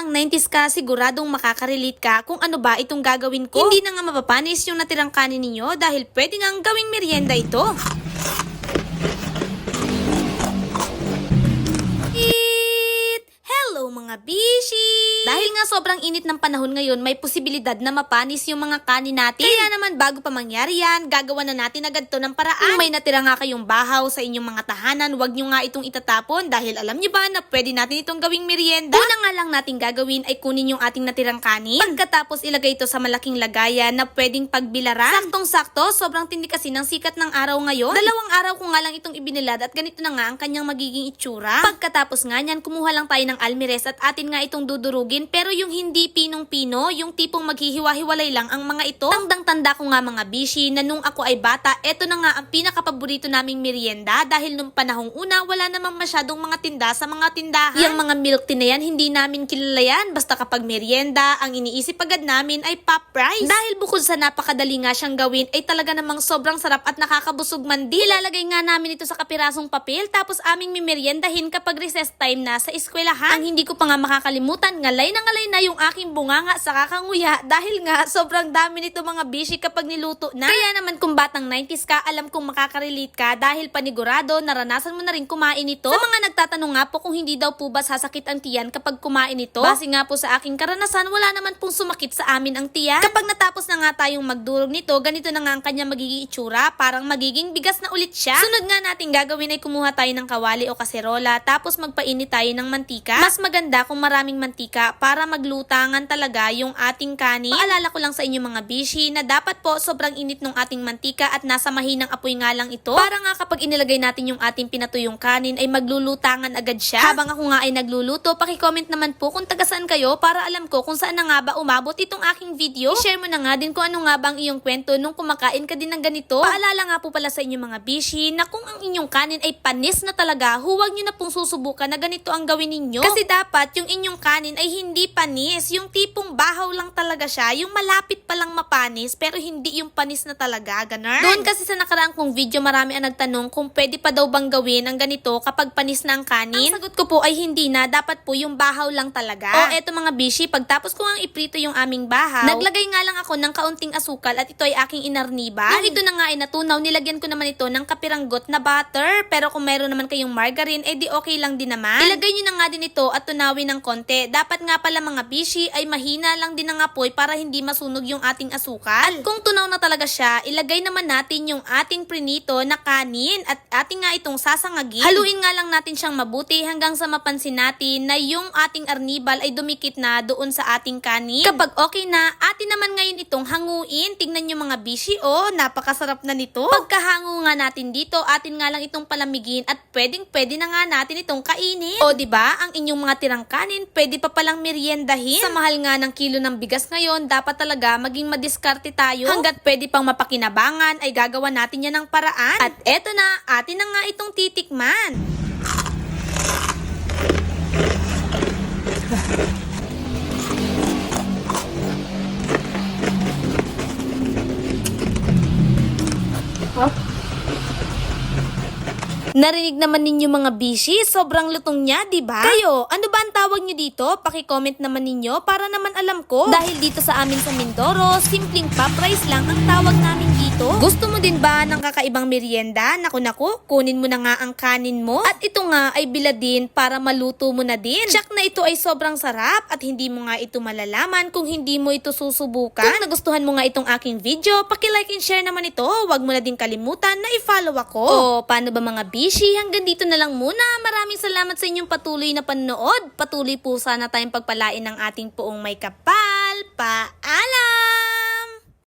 batang 90s ka, siguradong makaka-relate ka kung ano ba itong gagawin ko. Hindi na nga mapapanis yung natirang kanin ninyo dahil pwede nga gawing merienda ito. Eat! Hello mga bishi! Dahil nga sobrang init ng panahon ngayon, may posibilidad na mapanis yung mga kanin natin. Kaya naman bago pa mangyari yan, gagawa na natin agad to ng paraan. Kung may natira nga kayong bahaw sa inyong mga tahanan, wag nyo nga itong itatapon dahil alam nyo ba na pwede natin itong gawing merienda? Una nga lang natin gagawin ay kunin yung ating natirang kanin. Pagkatapos ilagay ito sa malaking lagayan na pwedeng pagbilaran. Saktong-sakto, sobrang tindi kasi ng sikat ng araw ngayon. Dalawang araw ko nga lang itong ibinilad at ganito na nga ang kanyang magiging itsura. Pagkatapos nga niyan, kumuha lang tayo ng almires at atin nga itong dudurugin pero yung hindi pinong-pino, yung tipong maghihiwa-hiwalay lang ang mga ito. Tandang-tanda ko nga mga bishi na nung ako ay bata, eto na nga ang pinakapaborito naming merienda dahil nung panahong una wala namang masyadong mga tinda sa mga tindahan. Yung mga milk tea na yan, hindi namin kilala yan. Basta kapag merienda, ang iniisip agad namin ay pop rice. Dahil bukod sa napakadali nga siyang gawin, ay talaga namang sobrang sarap at nakakabusog man din. Ilalagay nga namin ito sa kapirasong papel tapos aming mimeriendahin kapag recess time na sa eskwelahan. Ang hindi ko pa nga makakalimutan, ngalay na ngalay na yung aking bunganga sa kakanguya dahil nga sobrang dami nito mga bishi kapag niluto na. Kaya naman kung batang 90s ka, alam kong makaka-relate ka dahil panigurado, naranasan mo na rin kumain ito. Sa mga nagtatanong nga po kung hindi daw po ba sasakit ang tiyan kapag kumain ito, base nga po sa aking karanasan, wala naman pong sumakit sa amin ang tiyan. Kapag natapos na nga tayong magdurog nito, ganito na nga ang kanya magiging itsura, parang magiging bigas na ulit siya. Sunod nga natin gagawin ay kumuha tayo ng kawali o kaserola, tapos magpainit tayo ng mantika. Mas maganda kung maraming mantika para maglutangan talaga yung ating kanin. Paalala ko lang sa inyo mga bishi na dapat po sobrang init ng ating mantika at nasa mahinang apoy nga lang ito. Para nga kapag inilagay natin yung ating pinatuyong kanin ay maglulutangan agad siya. Habang ako nga ay nagluluto, pakicomment naman po kung taga saan kayo para alam ko kung saan na nga ba umabot itong aking video. I-share mo na nga din kung ano nga ba ang iyong kwento nung kumakain ka din ng ganito. Paalala nga po pala sa inyo mga bishi na kung ang inyong kanin ay panis na talaga, huwag nyo na pong susubukan na ganito ang gawin ninyo. Kasi dapat yung inyong kanin ay hindi panis. Yung tipong bahaw lang talaga siya. Yung malapit pa lang mapanis pero hindi yung panis na talaga. Ganun. Doon kasi sa nakaraang kong video marami ang nagtanong kung pwede pa daw bang gawin ang ganito kapag panis na ang kanin. Ang sagot ko po ay hindi na. Dapat po yung bahaw lang talaga. O eto mga bishi, pagtapos ko ang iprito yung aming bahaw, naglagay nga lang ako ng kaunting asukal at ito ay aking inarniba. Yung ito na nga ay natunaw, nilagyan ko naman ito ng kapiranggot na butter. Pero kung meron naman kayong margarine, eh di okay lang din naman. Ilagay nyo na nga din ito at tunawin ng konti. Dapat nga pala mga bishi ay mahina lang din ang apoy para hindi masunog yung ating asukal. At kung tunaw na talaga siya, ilagay naman natin yung ating prinito na kanin at ating nga itong sasangagin. Haluin nga lang natin siyang mabuti hanggang sa mapansin natin na yung ating arnibal ay dumikit na doon sa ating kanin. Kapag okay na, atin naman ngayon itong hanguin. Tingnan nyo mga bishi, oh, napakasarap na nito. Pagkahango nga natin dito, atin nga lang itong palamigin at pwedeng pwede na nga natin itong kainin. O, ba ang inyong mga tirang kanin, pwede pa palang meriendahin. Sa mahal nga ng kilo ng bigas ngayon, dapat talaga maging madiskarte tayo. Hanggat pwede pang mapakinabangan, ay gagawa natin yan ng paraan. At eto na, atin na nga itong titikman. Narinig naman ninyo mga bishi, sobrang lutong niya, di ba? Kayo, ano ba ang tawag niyo dito? Paki-comment naman ninyo para naman alam ko. Dahil dito sa amin sa Mindoro, simpleng pop rice lang ang tawag namin dito. Gusto mo din ba ng kakaibang merienda? Naku naku, kunin mo na nga ang kanin mo. At ito nga ay biladin para maluto mo na din. Check na ito ay sobrang sarap at hindi mo nga ito malalaman kung hindi mo ito susubukan. Kung nagustuhan mo nga itong aking video, paki-like and share naman ito. Huwag mo na din kalimutan na i-follow ako. O, paano ba mga bishi? Hanggang dito na lang muna. Maraming salamat sa inyong patuloy na panonood. Patuloy po sana tayong pagpalain ng ating poong may kapal. Paalam!